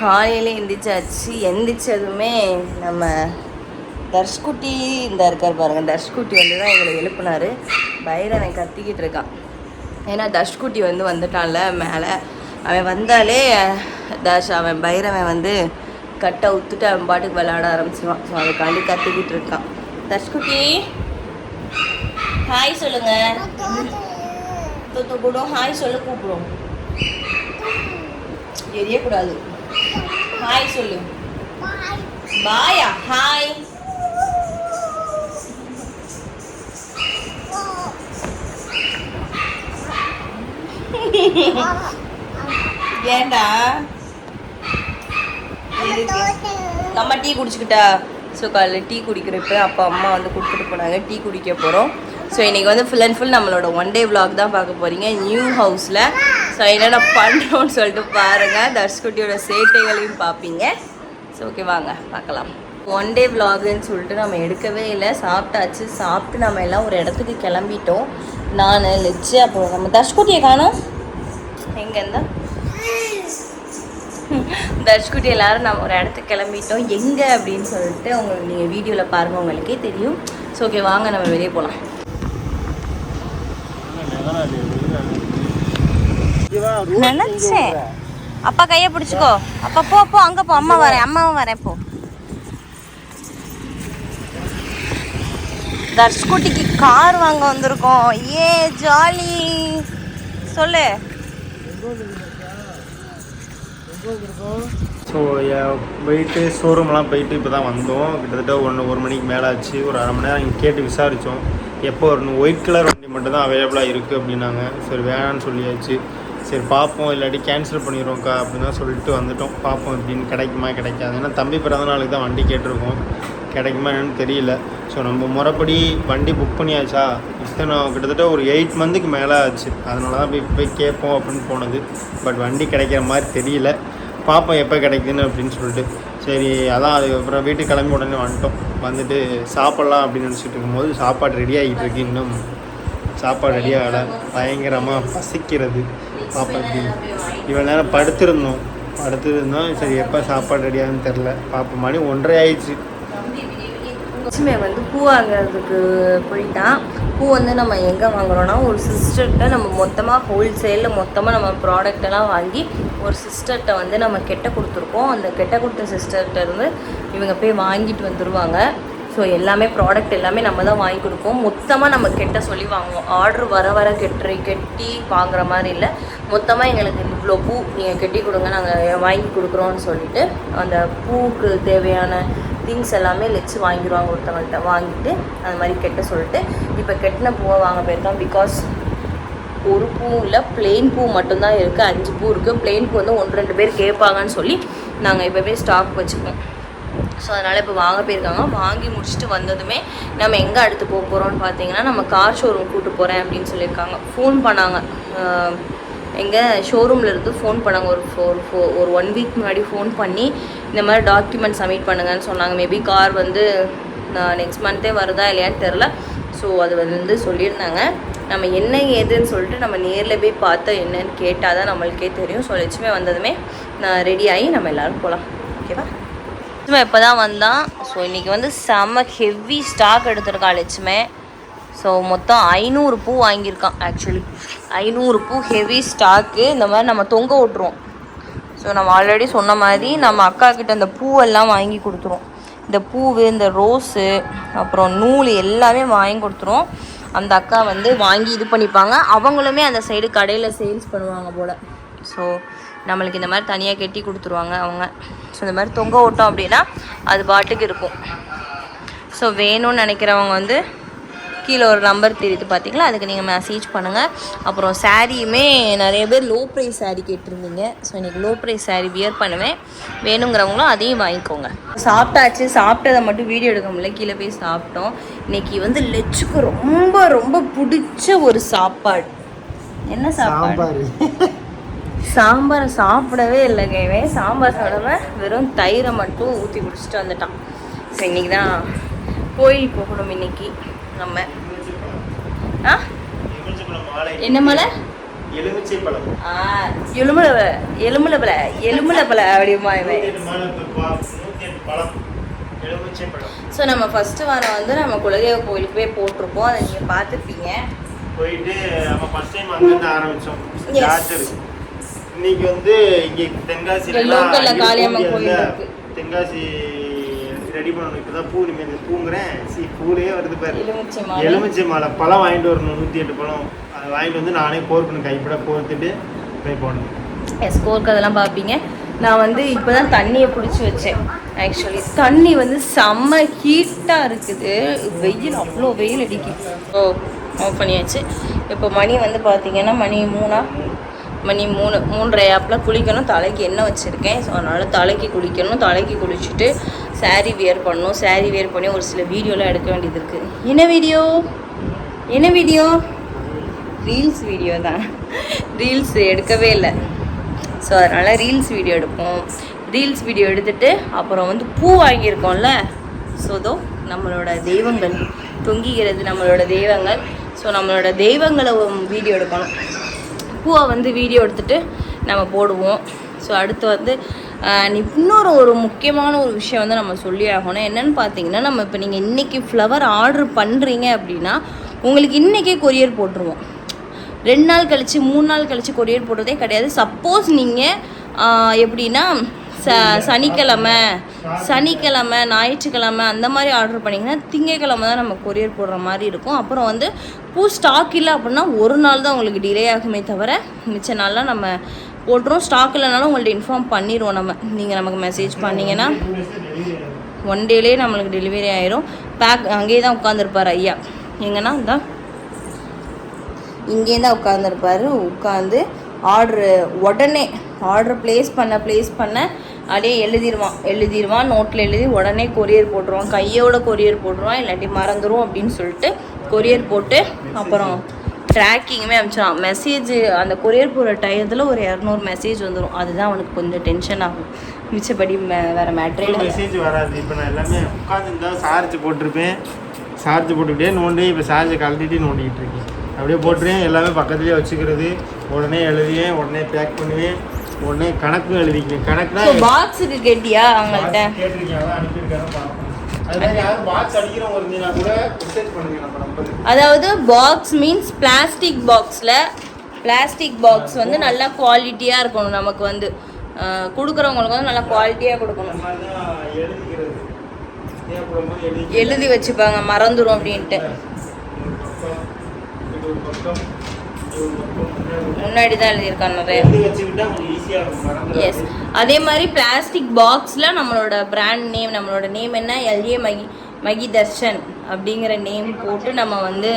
எந்திரிச்சாச்சு. எந்திரிச்சதுமே நம்ம தர்ஷ்குட்டி இந்த இருக்கார் பாருங்கள் தர்ஷ்குட்டி வந்து தான் எங்களை எழுப்புனார். பைரவன் கத்திக்கிட்டு இருக்கான். ஏன்னா தர்ஷ்குட்டி வந்து வந்துட்டான்ல மேலே. அவன் வந்தாலே தர்ஷ் அவன் பைரவன் வந்து கட்டை உத்துட்டு அவன் பாட்டுக்கு விளையாட ஆரம்பிச்சிருவான். ஸோ அதுக்காண்டி கத்திக்கிட்டு இருக்கான். தர்ஷ்குட்டி ஹாய் சொல்லுங்க. தூத்து கூடும் ஹாய் சொல்ல கூப்பிடும். எரியக்கூடாது. ஹாய் சொல்லு. பாயா ஹாய் ஏண்டா அம்மா நம்ம டீ குடிச்சுக்கிட்டா? ஸோ காலையில் டீ குடிக்கிறப்ப அப்பா அம்மா வந்து கொடுத்துட்டு போனாங்க. டீ குடிக்க போகிறோம் ஸோ இன்றைக்கி வந்து ஃபுல் அண்ட் ஃபுல் நம்மளோட ஒன் டே விலாக் தான் பார்க்க போகிறீங்க நியூ ஹவுஸில் ஸோ என்னென்ன பண்ணுறோன்னு சொல்லிட்டு பாருங்கள் தர்ஷ்குட்டியோட சேட்டைகளையும் பார்ப்பீங்க ஸோ ஓகே வாங்க பார்க்கலாம் ஒன் டே விலாகுன்னு சொல்லிட்டு நம்ம எடுக்கவே இல்லை. சாப்பிட்டாச்சு. சாப்பிட்டு நம்ம எல்லாம் ஒரு இடத்துக்கு கிளம்பிட்டோம். நான் லெச்சு அப்புறம் நம்ம தர்ஷ்குட்டியை காணோம். எங்கே இருந்தா? தர்ஷ்குட்டி எல்லோரும் நம்ம ஒரு இடத்துக்கு கிளம்பிட்டோம். எங்கே அப்படின்னு சொல்லிட்டு உங்களுக்கு நீங்கள் வீடியோவில் பாருங்கள் உங்களுக்கே தெரியும். ஸோ ஓகே வாங்க நம்ம வெளியே போகலாம் நினைச்சேன். அப்பா கையை பிடிச்சிக்கோ. அப்பா போ போ அங்கே போ. அம்மா வரேன் அம்மாவும் வரேன் போ. தர்ஷ்குட்டிக்கு கார் வாங்க வந்திருக்கோம். ஏ ஜாலி. சொல்லு. ஸோ போயிட்டு ஷோரூம்லாம் போயிட்டு இப்போ தான் வந்தோம். கிட்டத்தட்ட ஒன்று ஒரு மணிக்கு மேலே ஆச்சு ஒரு அரை மணி நேரம் இங்கே கேட்டு விசாரித்தோம் எப்போ வரணும்? ஒயிட் கலர் வண்டி மட்டும் தான் அவைலபிளாக இருக்குது அப்படின்னாங்க. சரி வேணான்னு சொல்லியாச்சு. சரி பார்ப்போம் இல்லாட்டி கேன்சல் பண்ணிடுவோம்க்கா அப்படின்னு தான் சொல்லிட்டு வந்துட்டோம். பார்ப்போம் இப்படின்னு கிடைக்குமா கிடைக்காது. ஏன்னா தம்பி பிறந்த நாளுக்கு தான் வண்டி கேட்டிருக்கோம். கிடைக்குமா என்னன்னு தெரியல. ஸோ நம்ம முறைப்படி வண்டி புக் பண்ணியாச்சா? இத்தனை கிட்டத்தட்ட ஒரு எயிட் மந்த்துக்கு மேலே ஆச்சு. அதனால தான் போய் போய் கேட்போம் அப்படின்னு போனது. பட் வண்டி கிடைக்கிற மாதிரி தெரியல. பார்ப்போம் எப்போ கிடைக்குதுன்னு அப்படின்னு சொல்லிட்டு. சரி அதான் அதுக்கப்புறம் வீட்டுக்கு கிளம்பி உடனே வந்துட்டோம். வந்துட்டு சாப்பிட்லாம் அப்படின்னு நினச்சிட்டு இருக்கும்போது சாப்பாடு ரெடி ஆகிட்டு இருக்கு இன்னும். சாப்பாடு ரெடி ஆகலை. பயங்கரமாக பசிக்கிறது. பாப்பாக்கு இவ்வளோ நேரம் படுத்திருந்தோம். படுத்திருந்தோம். சரி எப்போ சாப்பாடு ரெடி தெரில பாப்பா மணி ஒன்றரை ஆயிடுச்சு. லட்சுமி வந்து பூ வாங்குறதுக்கு போயிட்டான். பூ வந்து நம்ம எங்கே வாங்குறோன்னா ஒரு சிஸ்டர்கிட்ட நம்ம மொத்தமாக ஹோல்சேலில் மொத்தமாக நம்ம ப்ராடக்டெல்லாம் வாங்கி ஒரு சிஸ்டர்கிட்ட வந்து நம்ம கெட்ட கொடுத்துருக்கோம். அந்த கெட்ட கொடுத்த சிஸ்டர்கிட்ட இருந்து இவங்க போய் வாங்கிட்டு வந்துடுவாங்க ஸோ எல்லாமே ப்ராடக்ட் எல்லாமே நம்ம தான் வாங்கி கொடுப்போம். மொத்தமாக நம்ம கெட்ட சொல்லி வாங்குவோம். ஆர்டர் வர வர கெட்டு கெட்டி வாங்குற மாதிரி இல்லை. மொத்தமாக எங்களுக்கு இவ்வளோ பூ நீங்கள் கெட்டி கொடுங்க நாங்கள் வாங்கி கொடுக்குறோன்னு சொல்லிட்டு அந்த பூவுக்கு தேவையான திங்ஸ் எல்லாமே லெச்சு வாங்கிடுவாங்க ஒருத்தவங்கள்ட்ட. வாங்கிட்டு அந்த மாதிரி கெட்ட சொல்லிட்டு இப்போ கெட்டின பூவை வாங்க போயிருக்கோம். பிகாஸ் ஒரு பூ இல்லை பிளெயின் பூ மட்டும்தான் இருக்குது அஞ்சு பூ இருக்குது பிளெயின் பூ வந்து ஒன்று ரெண்டு பேர் கேட்பாங்கன்னு சொல்லி நாங்கள் இப்போவே ஸ்டாக் வச்சுப்போம். ஸோ அதனால் இப்போ வாங்க போயிருக்காங்க. வாங்கி முடிச்சுட்டு வந்ததுமே நம்ம எங்கே அடுத்து போக போகிறோம்னு பார்த்தீங்கன்னா நம்ம கார் ஷோரூம் கூட்டு போகிறேன் அப்படின்னு சொல்லியிருக்காங்க. ஃபோன் பண்ணாங்க. எங்கள் ஷோரூமில் இருந்து ஃபோன் பண்ணாங்க. ஒரு ஃபோர் ஃபோ ஒரு ஒன் வீக் முன்னாடி ஃபோன் பண்ணி இந்த மாதிரி டாக்குமெண்ட் சப்மிட் பண்ணுங்கன்னு சொன்னாங்க. மேபி கார் வந்து நெக்ஸ்ட் மந்த்தே வருதா இல்லையான்னு தெரில ஸோ அது வந்து சொல்லியிருந்தாங்க. நம்ம என்ன ஏதுன்னு சொல்லிட்டு நம்ம நேரில் போய் பார்த்தா என்னன்னு கேட்டால் தான் நம்மளுக்கே தெரியும். ஸோ லட்சுமே வந்ததுமே நான் ரெடி ஆகி நம்ம எல்லோரும் போகலாம் ஓகேவா லட்சுமே இப்போ தான் வந்தான். ஸோ இன்றைக்கி வந்து செம்ம ஹெவி ஸ்டாக் எடுத்திருக்கான் லட்சுமே. ஸோ மொத்தம் ஐநூறு பூ வாங்கியிருக்கான் ஆக்சுவலி ஐநூறு பூ ஹெவி ஸ்டாக்கு இந்த மாதிரி நம்ம தொங்க விட்ருவோம் ஸோ நம்ம ஆல்ரெடி சொன்ன மாதிரி நம்ம அக்கா கிட்ட அந்த பூவெல்லாம் வாங்கி கொடுத்துருவோம். இந்த பூவு இந்த ரோஸு அப்புறம் நூல் எல்லாமே வாங்கி கொடுத்துருவோம். அந்த அக்கா வந்து வாங்கி இது பண்ணிப்பாங்க. அவங்களுமே அந்த சைடு கடையில் சேல்ஸ் பண்ணுவாங்க போல். ஸோ நம்மளுக்கு இந்த மாதிரி தனியாக கட்டி கொடுத்துருவாங்க அவங்க. ஸோ இந்த மாதிரி தொங்க விட்டோம் அப்படின்னா அது பாட்டுக்கு இருக்கும். ஸோ வேணும்னு நினைக்கிறவங்க வந்து கீழே ஒரு நம்பர் தெரியுது பார்த்தீங்களா அதுக்கு நீங்கள் மெசேஜ் பண்ணுங்கள் அப்புறம் சாரியுமே நிறைய பேர் லோ ப்ரைஸ் saree கேட்டிருந்தீங்க. ஸோ இன்றைக்கி லோ ப்ரைஸ் saree வியர் பண்ணுவேன். வேணுங்கிறவங்களும் அதையும் வாங்கிக்கோங்க. சாப்பிட்டாச்சு. சாப்பிட்டதை மட்டும் வீடியோ எடுக்க முடியல. கீழே போய் சாப்பிட்டோம். இன்றைக்கி வந்து லெச்சுக்கு ரொம்ப ரொம்ப பிடிச்ச ஒரு சாப்பாடு. என்ன சாப்பாடு? சாம்பாரை சாப்பிடவே இல்லைங்க இவன் சாம்பார் சாப்பிடாம வெறும் தயிரை மட்டும் ஊற்றி குடிச்சிட்டு வந்துட்டான். ஸோ இன்னைக்கு தான் கோயில் போகணும் இன்னைக்கு நம்ம. ஆ? என்ன மலை? எலுமிச்சை பழம் ஆ எலுமிழை எலுமிழை எலுமிழை அப்படிமா ஸோ நம்ம ஃபஸ்ட்டு வாரம் வந்து நம்ம குலதெய்வ கோயிலுக்கு போய் போட்டிருப்போம் அதை நீங்கள் பார்த்துருப்பீங்க. போயிட்டு நம்ம ஃபர்ஸ்ட் டைம் அங்கிருந்து. ஜார்ஜர். இன்னைக்கு வந்து இங்க தென்காசியில. தென்காசி ரெடி பண்ணணும். இப்பதான் பூ நிமிந்து பூங்குறேன். சி பூலே வருது பாரு. எலுமிச்சை மாலை. பழம் வாங்கிட்டு வரணும். நூத்தி எட்டு பழம். அதை வாங்கிட்டு வந்து நானே கோர்க்கணும் கைப்பட கோர்த்துட்டு போய் போடணும். எஸ் கோர்க்கு அதெல்லாம் பார்ப்பீங்க. நான் வந்து இப்போ தான் தண்ணியை பிடிச்சி வச்சேன். ஆக்சுவலி தண்ணி வந்து செம்ம ஹீட்டாக இருக்குது. வெயில் அவ்வளோ வெயில் அடிக்குது ஓ ஆஃப் பண்ணியாச்சு. இப்போ மணி வந்து பார்த்தீங்கன்னா மணி மூணா. மணி மூணு மூன்றரை ஆப்பில் குளிக்கணும். தலைக்கு எண்ணெய் வச்சுருக்கேன். ஸோ அதனால் தலைக்கு குளிக்கணும். தலைக்கு குளிச்சுட்டு சாரீ வியர் பண்ணணும். சாரீ வியர் பண்ணி ஒரு சில வீடியோலாம் எடுக்க வேண்டியது இருக்குது என்ன வீடியோ என்ன வீடியோ ரீல்ஸ் வீடியோ தான். ரீல்ஸ் எடுக்கவே இல்லை. ஸோ அதனால் ரீல்ஸ் வீடியோ எடுப்போம். ரீல்ஸ் வீடியோ எடுத்துட்டு அப்புறம் வந்து பூ வாங்கியிருக்கோம்ல? ஸோ தோ நம்மளோட தெய்வங்கள். தொங்கிக்கிறது நம்மளோட தெய்வங்கள். ஸோ நம்மளோட தெய்வங்களை வீடியோ எடுக்கணும். பூவை வந்து வீடியோ எடுத்துட்டு நம்ம போடுவோம். ஸோ அடுத்து வந்து இன்னொரு ஒரு முக்கியமான ஒரு விஷயம் வந்து நம்ம சொல்லி ஆகணும். என்னன்னு பார்த்தீங்கன்னா நம்ம இப்போ நீங்கள் இன்றைக்கி ஃப்ளவர் ஆர்டர் பண்ணுறீங்க அப்படின்னா உங்களுக்கு இன்றைக்கே கொரியர் போட்டுருவோம். ரெண்டு நாள் கழித்து மூணு நாள் கழித்து கொரியர் போடுறதே கிடையாது. சப்போஸ் நீங்கள் எப்படின்னா ச சனிக்கிழமை சனிக்கிழமை ஞாயிற்றுக்கிழமை அந்த மாதிரி ஆர்டர் பண்ணிங்கன்னா திங்கக்கிழமை தான் நம்ம கொரியர் போடுற மாதிரி இருக்கும். அப்புறம் வந்து பூ ஸ்டாக் இல்லை அப்படின்னா ஒரு நாள் தான் உங்களுக்கு டிலே ஆகுமே தவிர மிச்ச நாளில் நம்ம போட்டுரும். ஸ்டாக் இல்லைனாலும் உங்கள்ட்ட இன்ஃபார்ம் பண்ணிடுவோம் நம்ம. நீங்கள் நமக்கு மெசேஜ் பண்ணிங்கன்னா ஒன் டேலே நம்மளுக்கு டெலிவரி ஆயிரும். பேக் அங்கேயே தான் உட்காந்துருப்பார் ஐயா. எங்கன்னா தான் இங்கே தான் உட்காந்துருப்பாரு உட்காந்து ஆர்டரு உடனே ஆர்டர் ப்ளேஸ் பண்ண ப்ளேஸ் பண்ண அப்படியே எழுதிடுவான் எழுதிடுவான் நோட்டில் எழுதி உடனே கொரியர் போட்டுருவான். கையோட கொரியர் போட்டுருவான் இல்லாட்டி மறந்துடும் அப்படின்னு சொல்லிட்டு கொரியர் போட்டு அப்புறம் ட்ராக்கிங்குமே அனுப்பிச்சிடான் மெசேஜ் அந்த கொரியர் போகிற டயத்தில் ஒரு இரநூறு மெசேஜ் வந்துடும் அதுதான் அவனுக்கு கொஞ்சம் டென்ஷன் ஆகும். மிச்சப்படி மே- வேறு மேட்ரே மெசேஜ் வராது. இப்போ நான் எல்லாமே உட்காந்துருந்தா சார்ஜ் போட்டிருப்பேன். சார்ஜ் போட்டுக்கிட்டே நோண்டி இப்போ சார்ஜை கழட்டிட்டு நோண்டிக்கிட்டு இருக்கேன். அப்படியே போட்டுருவேன். எல்லாமே பக்கத்துலேயே வச்சுக்கிறது. உடனே எழுதுவேன். உடனே பேக் பண்ணுவேன். உடனே கணக்கும் எழுதிக்குவேன் கணக்குனா பாக்ஸுக்கு கேட்டியா அவங்கள்ட்ட? அதாவது பாக்ஸ் மீன்ஸ் பிளாஸ்டிக் பாக்ஸில் பிளாஸ்டிக் பாக்ஸ் வந்து நல்லா குவாலிட்டியாக இருக்கணும் நமக்கு வந்து. கொடுக்குறவங்களுக்கு வந்து நல்லா குவாலிட்டியாக கொடுக்கணும். எழுதி வச்சுப்பாங்க மறந்துடும் அப்படின்ட்டு. முன்னாடி தான் எழுதியிருக்காங்க நிறைய. எஸ் அதே மாதிரி பிளாஸ்டிக் பாக்ஸில் நம்மளோட பிராண்ட் நேம் நம்மளோட நேம் என்ன? எல்ஏ மகி மகி தர்ஷன் அப்படிங்கிற நேம் போட்டு நம்ம வந்து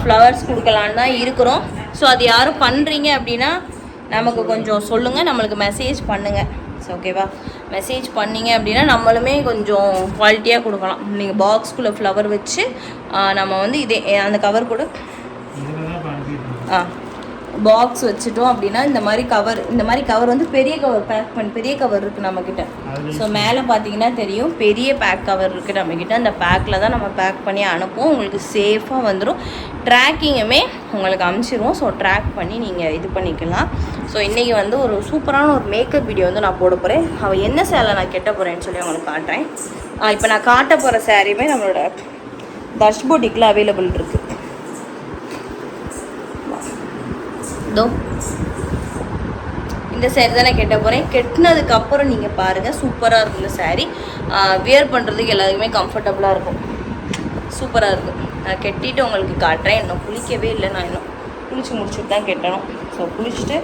ஃப்ளவர்ஸ் கொடுக்கலான்னு தான் இருக்கிறோம். ஸோ அது யாரும் பண்ணுறீங்க அப்படின்னா நமக்கு கொஞ்சம் சொல்லுங்கள் நம்மளுக்கு மெசேஜ் பண்ணுங்கள் ஸோ ஓகேவா மெசேஜ் பண்ணீங்க அப்படின்னா நம்மளுமே கொஞ்சம் குவாலிட்டியாக கொடுக்கலாம். நீங்கள் பாக்ஸ்குள்ளே ஃப்ளவர் வச்சு நம்ம வந்து இதே அந்த கவர் கூட இதுல தான் இப்ப அனுப்பிட்டு இருக்கேன். ஆ. பாக்ஸ் வச்சுட்டோம் அப்படின்னா இந்த மாதிரி கவர் இந்த மாதிரி கவர் வந்து பெரிய கவர் பேக் பண்ணி பெரிய கவர் இருக்குது நம்மக்கிட்ட ஸோ மேலே பார்த்தீங்கன்னா தெரியும் பெரிய பேக் கவர் இருக்குது நம்மக்கிட்ட அந்த பேக்கில் தான் நம்ம பேக் பண்ணி அனுப்புவோம். உங்களுக்கு சேஃபாக வந்துடும் ட்ராக்கிங்குமே உங்களுக்கு அமுச்சிடுவோம் ஸோ ட்ராக் பண்ணி நீங்கள் இது பண்ணிக்கலாம். ஸோ இன்றைக்கி வந்து ஒரு சூப்பரான ஒரு மேக்கப் வீடியோ வந்து நான் போட போகிறேன் அவள் என்ன சேலை நான் கெட்ட போகிறேன்னு சொல்லி உங்களுக்கு காட்டுறேன். இப்போ நான் காட்ட போகிற சாரியுமே நம்மளோட தர்ஷ் போட்டிக்கில் அவைலபிள் இருக்குது இதோ இந்த சேரீ தான் நான் கெட்ட போகிறேன் கெட்டினதுக்கு அப்புறம் நீங்கள் பாருங்கள் சூப்பராக இருக்கும் இந்த சாரீ வியர் பண்ணுறதுக்கு எல்லாத்துக்குமே கம்ஃபர்டபுளாக இருக்கும். சூப்பராக இருக்கும். நான் கெட்டிட்டு உங்களுக்கு காட்டுறேன். இன்னும் குளிக்கவே இல்லை. நான் இன்னும் குளிச்சு முடிச்சுட்டு தான் கெட்டணும். ஸோ குளிச்சுட்டு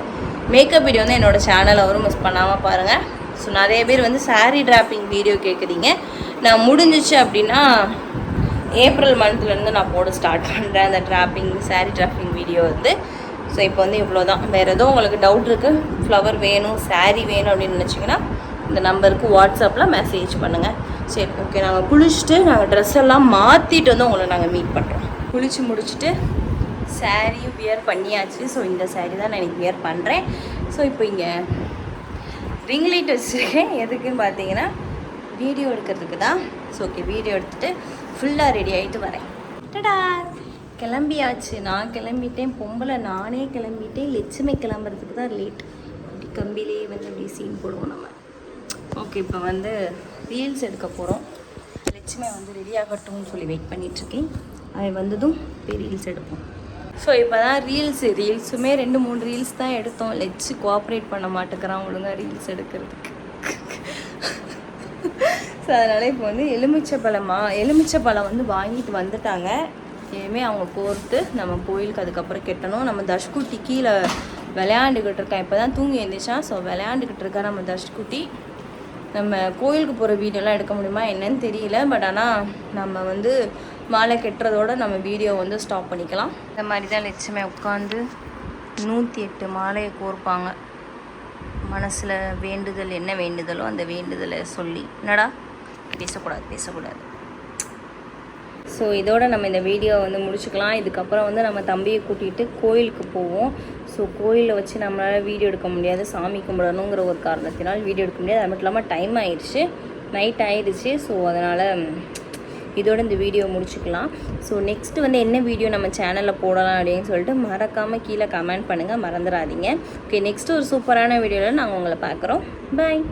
மேக்கப் வீடியோ வந்து என்னோட சேனல் அவரும் மிஸ் பண்ணாமல் பாருங்கள் ஸோ நிறைய பேர் வந்து சாரீ ட்ராப்பிங் வீடியோ கேட்குறீங்க நான் முடிஞ்சிச்சு அப்படின்னா ஏப்ரல் மந்த்லேருந்து நான் போட ஸ்டார்ட் பண்ணுறேன் அந்த ட்ராப்பிங் சாரீ ட்ராப்பிங் வீடியோ வந்து. ஸோ இப்போ வந்து இவ்வளோ தான் வேறு எதுவும் உங்களுக்கு டவுட் இருக்குது ஃப்ளவர் வேணும் சாரீ வேணும் அப்படின்னு நினச்சிங்கன்னா இந்த நம்பருக்கு வாட்ஸ்அப்பில் மெசேஜ் பண்ணுங்கள் சரி ஓகே நாங்கள் குளிச்சுட்டு நாங்கள் ட்ரெஸ் எல்லாம் மாற்றிட்டு வந்து உங்களை நாங்கள் மீட் பண்ணுறோம் குளிச்சு முடிச்சுட்டு சாரியும் வியர் பண்ணியாச்சு. ஸோ இந்த சாரீ தான் நான் எனக்கு வியர் பண்ணுறேன் ஸோ இப்போ இங்கே ரிங் லைட் வச்சுருக்கேன். எதுக்குன்னு பார்த்தீங்கன்னா வீடியோ எடுக்கிறதுக்கு தான். ஸோ ஓகே வீடியோ எடுத்துகிட்டு ஃபுல்லாக ரெடி ஆகிட்டு வரேன். டடா! கிளம்பியாச்சு. நான் கிளம்பிட்டேன். பொம்பளை நானே கிளம்பிட்டேன். லட்சுமி கிளம்புறதுக்கு தான் லேட் அப்படி கம்பிலே வந்து அப்படி சீன் போடுவோம் நம்ம. ஓகே இப்போ வந்து ரீல்ஸ் எடுக்க போகிறோம் லட்சுமி வந்து ரெடி ஆகட்டும்னு சொல்லி வெயிட் பண்ணிகிட்ருக்கேன் அவன் வந்ததும் போய் ரீல்ஸ் எடுப்போம். ஸோ இப்போ தான் ரீல்ஸ் ரீல்ஸுமே ரெண்டு மூணு ரீல்ஸ் தான் எடுத்தோம். லெச்சு கோஆப்ரேட் பண்ண மாட்டேங்கிறான் ஒழுங்காக ரீல்ஸ் எடுக்கிறதுக்கு. ஸோ அதனால் இப்போ வந்து எலுமிச்சை பழமா எலுமிச்சை பழம் வந்து வாங்கிட்டு வந்துட்டாங்க. இனிமேல் அவங்க கோர்த்து நம்ம கோயிலுக்கு அதுக்கப்புறம் கெட்டணும். நம்ம தஷ்குட்டி கீழே விளையாண்டுக்கிட்டு இருக்கான் இப்போ தான் தூங்கி எழுந்திரிச்சான் ஸோ விளையாண்டுக்கிட்டு இருக்கா நம்ம தஷ்குட்டி. நம்ம கோயிலுக்கு போகிற வீடியோலாம் எடுக்க முடியுமா என்னன்னு தெரியல. பட் ஆனால் நம்ம வந்து மாலை கெட்டுறதோட நம்ம வீடியோ வந்து ஸ்டாப் பண்ணிக்கலாம். இந்த மாதிரி தான் லட்சுமி உட்காந்து நூற்றி எட்டு மாலையை கோர்ப்பாங்க. மனசில் வேண்டுதல் என்ன வேண்டுதலோ அந்த வேண்டுதலை சொல்லி. என்னடா? பேசக்கூடாது பேசக்கூடாது. ஸோ இதோட நம்ம இந்த வீடியோ வந்து முடிச்சுக்கலாம். இதுக்கப்புறம் வந்து நம்ம தம்பியை கூட்டிகிட்டு கோயிலுக்கு போவோம். ஸோ கோயிலில் வச்சு நம்மளால் வீடியோ எடுக்க முடியாது. சாமி கும்பிடணுங்கிற ஒரு காரணத்தினால் வீடியோ எடுக்க முடியாது. அது மட்டும் இல்லாமல் டைம் ஆயிடுச்சு. நைட் ஆயிடுச்சு. ஸோ அதனால் இதோட இந்த வீடியோ முடிச்சுக்கலாம். ஸோ நெக்ஸ்ட் வந்து என்ன வீடியோ நம்ம சேனலில் போடலாம் அப்படின்னு சொல்லிட்டு மறக்காமல் கீழே கமெண்ட் பண்ணுங்கள் மறந்துடாதீங்க. ஓகே நெக்ஸ்ட் ஒரு சூப்பரான வீடியோவில் நாங்கள் உங்களை பார்க்குறோம். பாய்